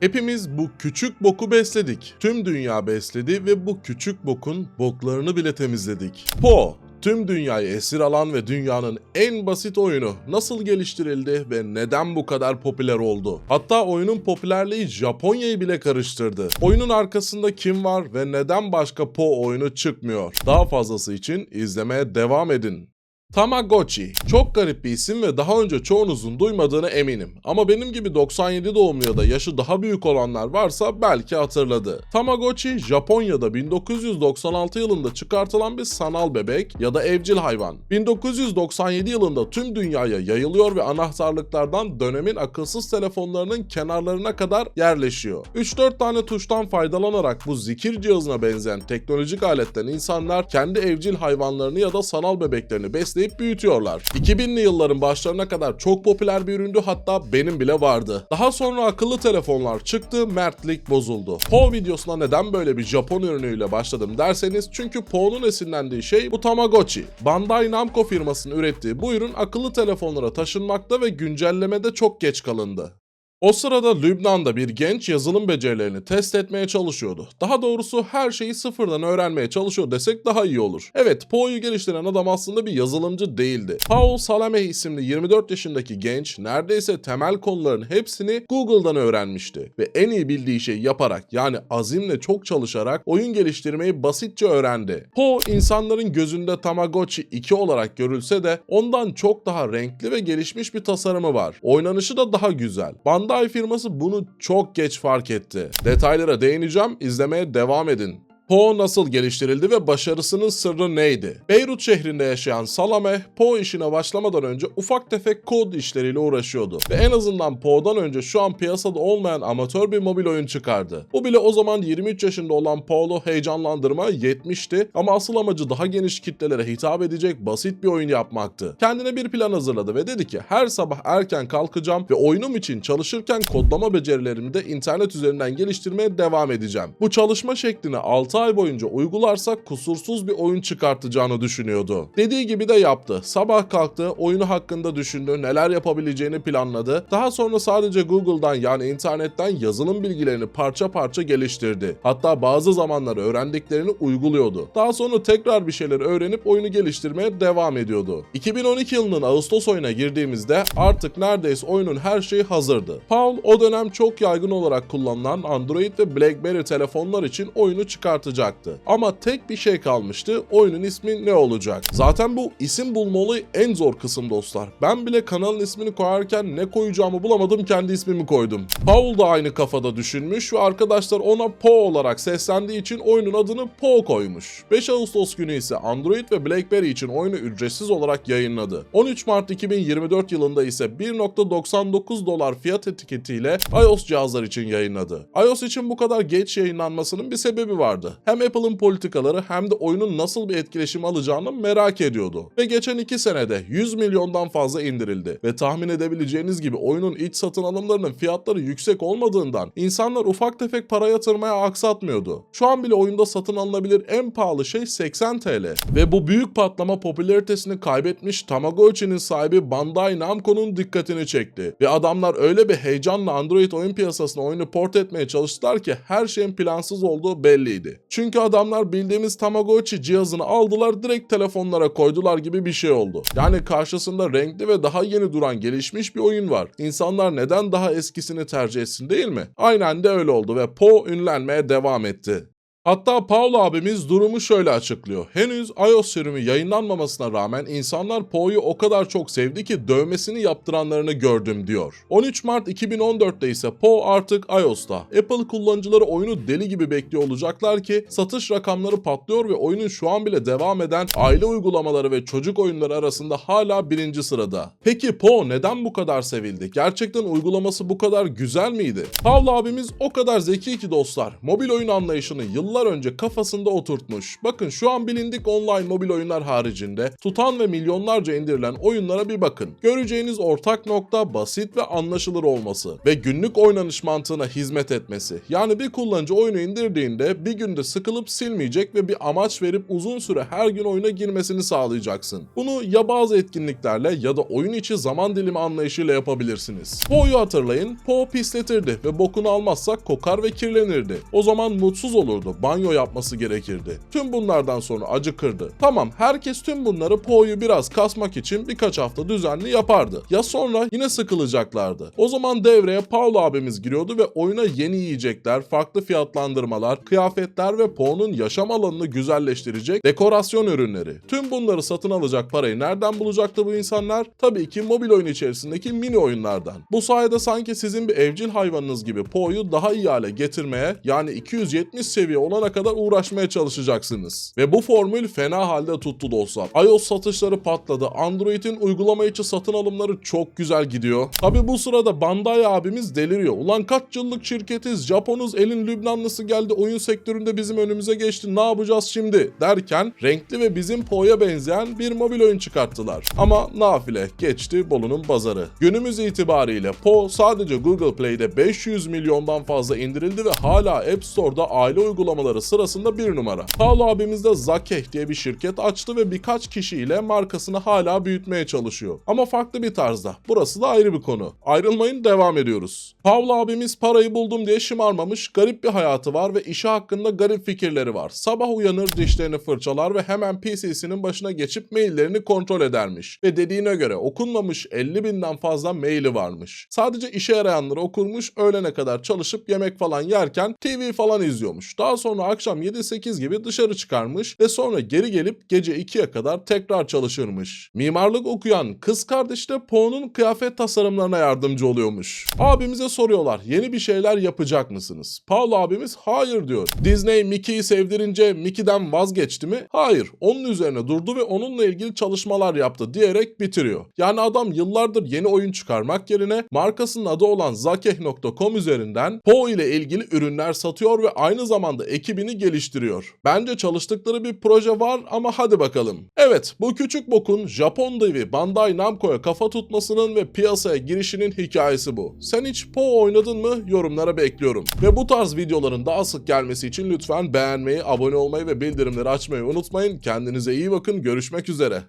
Hepimiz bu küçük boku besledik. Tüm dünya besledi ve bu küçük bokun boklarını bile temizledik. Po, tüm dünyayı esir alan ve dünyanın en basit oyunu nasıl geliştirildi ve neden bu kadar popüler oldu? Hatta oyunun popülerliği Japonya'yı bile karıştırdı. Oyunun arkasında kim var ve neden başka Po oyunu çıkmıyor? Daha fazlası için izlemeye devam edin. Tamagotchi. Çok garip bir isim ve daha önce çoğunuzun duymadığını eminim. Ama benim gibi 97 doğumlu ya da yaşı daha büyük olanlar varsa belki hatırladı. Tamagotchi, Japonya'da 1996 yılında çıkartılan bir sanal bebek ya da evcil hayvan. 1997 yılında tüm dünyaya yayılıyor ve anahtarlıklardan dönemin akılsız telefonlarının kenarlarına kadar yerleşiyor. 3-4 tane tuştan faydalanarak bu zikir cihazına benzeyen teknolojik aletten insanlar kendi evcil hayvanlarını ya da sanal bebeklerini besleyip büyütüyorlar. 2000'li yılların başlarına kadar çok popüler bir üründü hatta benim bile vardı. Daha sonra akıllı telefonlar çıktı, mertlik bozuldu. Po videosuna neden böyle bir Japon ürünüyle başladım derseniz çünkü Po'nun esinlendiği şey bu Tamagotchi. Bandai Namco firmasının ürettiği bu ürün akıllı telefonlara taşınmakta ve güncellemede çok geç kalındı. O sırada Lübnan'da bir genç yazılım becerilerini test etmeye çalışıyordu. Daha doğrusu her şeyi sıfırdan öğrenmeye çalışıyor desek daha iyi olur. Evet, Po'yu geliştiren adam aslında bir yazılımcı değildi. Paul Salameh isimli 24 yaşındaki genç neredeyse temel konuların hepsini Google'dan öğrenmişti. Ve en iyi bildiği şeyi yaparak yani azimle çok çalışarak oyun geliştirmeyi basitçe öğrendi. Po insanların gözünde Tamagotchi 2 olarak görülse de ondan çok daha renkli ve gelişmiş bir tasarımı var. Oynanışı da daha güzel. Bandai firması bunu çok geç fark etti. Detaylara değineceğim, izlemeye devam edin. Po nasıl geliştirildi ve başarısının sırrı neydi? Beyrut şehrinde yaşayan Salame, Po işine başlamadan önce ufak tefek kod işleriyle uğraşıyordu. Ve en azından Po'dan önce şu an piyasada olmayan amatör bir mobil oyun çıkardı. Bu bile o zaman 23 yaşında olan Paul'u heyecanlandırma yetmişti ama asıl amacı daha geniş kitlelere hitap edecek basit bir oyun yapmaktı. Kendine bir plan hazırladı ve dedi ki her sabah erken kalkacağım ve oyunum için çalışırken kodlama becerilerimi de internet üzerinden geliştirmeye devam edeceğim. Bu çalışma şeklini 6 ay boyunca uygularsak kusursuz bir oyun çıkartacağını düşünüyordu. Dediği gibi de yaptı. Sabah kalktı, oyunu hakkında düşündü, neler yapabileceğini planladı. Daha sonra sadece Google'dan yani internetten yazılım bilgilerini parça parça geliştirdi. Hatta bazı zamanlar öğrendiklerini uyguluyordu. Daha sonra tekrar bir şeyler öğrenip oyunu geliştirmeye devam ediyordu. 2012 yılının Ağustos ayına girdiğimizde artık neredeyse oyunun her şeyi hazırdı. Paul o dönem çok yaygın olarak kullanılan Android ve BlackBerry telefonlar için oyunu çıkartacaktı. Ama tek bir şey kalmıştı. Oyunun ismi ne olacak? Zaten bu isim bulmalı en zor kısım dostlar. Ben bile kanalın ismini koyarken ne koyacağımı bulamadım kendi ismimi koydum. Paul da aynı kafada düşünmüş ve arkadaşlar ona Po olarak seslendiği için oyunun adını Po koymuş. 5 Ağustos günü ise Android ve BlackBerry için oyunu ücretsiz olarak yayınladı. 13 Mart 2024 yılında ise 1.99 dolar fiyat etiketiyle iOS cihazlar için yayınladı. iOS için bu kadar geç yayınlanmasının bir sebebi vardı. Hem Apple'ın politikaları hem de oyunun nasıl bir etkileşim alacağını merak ediyordu. Ve geçen 2 senede 100 milyondan fazla indirildi. Ve tahmin edebileceğiniz gibi oyunun iç satın alımlarının fiyatları yüksek olmadığından insanlar ufak tefek para yatırmaya aksatmıyordu. Şu an bile oyunda satın alınabilir en pahalı şey 80 TL. Ve bu büyük patlama popülaritesini kaybetmiş Tamagotchi'nin sahibi Bandai Namco'nun dikkatini çekti. Ve adamlar öyle bir heyecanla Android oyun piyasasına oyunu port etmeye çalıştılar ki her şeyin plansız olduğu belliydi. Çünkü adamlar bildiğimiz Tamagotchi cihazını aldılar direkt telefonlara koydular gibi bir şey oldu. Yani karşısında renkli ve daha yeni duran gelişmiş bir oyun var. İnsanlar neden daha eskisini tercih etsin değil mi? Aynen de öyle oldu ve Po ünlenmeye devam etti. Hatta Paul abimiz durumu şöyle açıklıyor. Henüz iOS sürümü yayınlanmamasına rağmen insanlar Po'yu o kadar çok sevdi ki dövmesini yaptıranlarını gördüm diyor. 13 Mart 2014'te ise Po artık iOS'ta. Apple kullanıcıları oyunu deli gibi bekliyor olacaklar ki satış rakamları patlıyor ve oyunun şu an bile devam eden aile uygulamaları ve çocuk oyunları arasında hala birinci sırada. Peki Po neden bu kadar sevildi? Gerçekten uygulaması bu kadar güzel miydi? Paul abimiz o kadar zeki ki dostlar. Mobil oyun anlayışını yıllar yıllar önce kafasında oturtmuş. Bakın şu an bilindik online mobil oyunlar haricinde tutan ve milyonlarca indirilen oyunlara bir bakın. Göreceğiniz ortak nokta basit ve anlaşılır olması ve günlük oynanış mantığına hizmet etmesi. Yani bir kullanıcı oyunu indirdiğinde bir günde sıkılıp silmeyecek ve bir amaç verip uzun süre her gün oyuna girmesini sağlayacaksın. Bunu ya bazı etkinliklerle ya da oyun içi zaman dilimi anlayışıyla yapabilirsiniz. Po'yu hatırlayın. Po pisletirdi ve bokunu almazsak kokar ve kirlenirdi. O zaman mutsuz olurdu. Banyo yapması gerekirdi. Tüm bunlardan sonra acıkırdı. Tamam herkes tüm bunları Po'yu biraz kasmak için birkaç hafta düzenli yapardı. Ya sonra yine sıkılacaklardı. O zaman devreye Paul abimiz giriyordu ve oyuna yeni yiyecekler, farklı fiyatlandırmalar, kıyafetler ve Po'nun yaşam alanını güzelleştirecek dekorasyon ürünleri. Tüm bunları satın alacak parayı nereden bulacaktı bu insanlar? Tabii ki mobil oyun içerisindeki mini oyunlardan. Bu sayede sanki sizin bir evcil hayvanınız gibi Po'yu daha iyi hale getirmeye yani 270 seviye olana kadar uğraşmaya çalışacaksınız. Ve bu formül fena halde tuttu dostlar. iOS satışları patladı. Android'in uygulama içi satın alımları çok güzel gidiyor. Tabi bu sırada Bandai abimiz deliriyor. Ulan kaç yıllık şirketiz, Japonuz, elin Lübnanlısı geldi, oyun sektöründe bizim önümüze geçti, ne yapacağız şimdi derken renkli ve bizim Po'ya benzeyen bir mobil oyun çıkarttılar. Ama nafile geçti Bolu'nun pazarı. Günümüz itibariyle Po sadece Google Play'de 500 milyondan fazla indirildi ve hala App Store'da aile uygulamaları sırasında bir numara. Paolo abimiz de Zakeh diye bir şirket açtı ve birkaç kişiyle markasını hala büyütmeye çalışıyor. Ama farklı bir tarzda. Burası da ayrı bir konu. Ayrılmayın devam ediyoruz. Paolo abimiz parayı buldum diye şımarmamış, garip bir hayatı var ve işi hakkında garip fikirleri var. Sabah uyanır, dişlerini fırçalar ve hemen PC'sinin başına geçip maillerini kontrol edermiş. Ve dediğine göre okunmamış 50 binden fazla maili varmış. Sadece işe yarayanları okurmuş, öğlene kadar çalışıp yemek falan yerken TV falan izliyormuş. Daha sonra akşam 7-8 gibi dışarı çıkarmış ve sonra geri gelip gece 2'ye kadar tekrar çalışırmış. Mimarlık okuyan kız kardeş de Poe'nun kıyafet tasarımlarına yardımcı oluyormuş. Abimize soruyorlar yeni bir şeyler yapacak mısınız? Paul abimiz hayır diyor. Disney Mickey'i sevdirince Mickey'den vazgeçti mi? Hayır. Onun üzerine durdu ve onunla ilgili çalışmalar yaptı diyerek bitiriyor. Yani adam yıllardır yeni oyun çıkarmak yerine markasının adı olan zakeh.com üzerinden Poe ile ilgili ürünler satıyor ve aynı zamanda ekibini geliştiriyor. Bence çalıştıkları bir proje var ama hadi bakalım. Evet bu küçük bokun Japon devi Bandai Namco'ya kafa tutmasının ve piyasaya girişinin hikayesi bu. Sen hiç Poe oynadın mı? Yorumlara bekliyorum. Ve bu tarz videoların daha sık gelmesi için lütfen beğenmeyi, abone olmayı ve bildirimleri açmayı unutmayın. Kendinize iyi bakın. Görüşmek üzere.